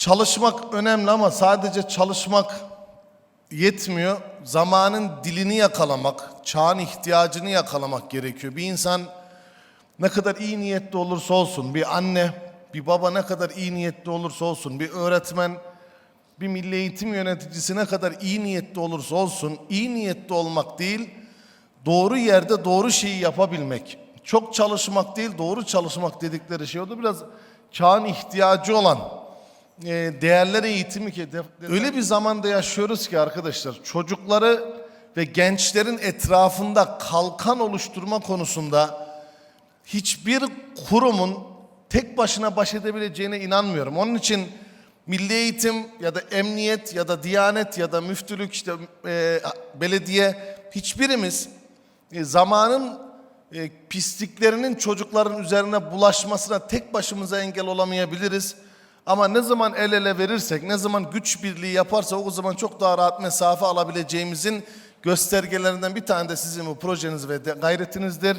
Çalışmak önemli ama sadece çalışmak yetmiyor. Zamanın dilini yakalamak, çağın ihtiyacını yakalamak gerekiyor. Bir insan ne kadar iyi niyetli olursa olsun, bir anne, bir baba ne kadar iyi niyetli olursa olsun, bir öğretmen, bir milli eğitim yöneticisi ne kadar iyi niyetli olursa olsun, iyi niyetli olmak değil, doğru yerde doğru şeyi yapabilmek. Çok çalışmak değil, doğru çalışmak dedikleri şey. O da biraz çağın ihtiyacı olan e, değerler eğitimi ki öyle bir zamanda yaşıyoruz ki arkadaşlar çocukları ve gençlerin etrafında kalkan oluşturma konusunda hiçbir kurumun tek başına baş edebileceğine inanmıyorum. Onun için milli eğitim ya da emniyet ya da diyanet ya da müftülük işte e, belediye hiçbirimiz e, zamanın e, pisliklerinin çocukların üzerine bulaşmasına tek başımıza engel olamayabiliriz. Ama ne zaman el ele verirsek, ne zaman güç birliği yaparsa o zaman çok daha rahat mesafe alabileceğimizin göstergelerinden bir tane de sizin bu projeniz ve gayretinizdir.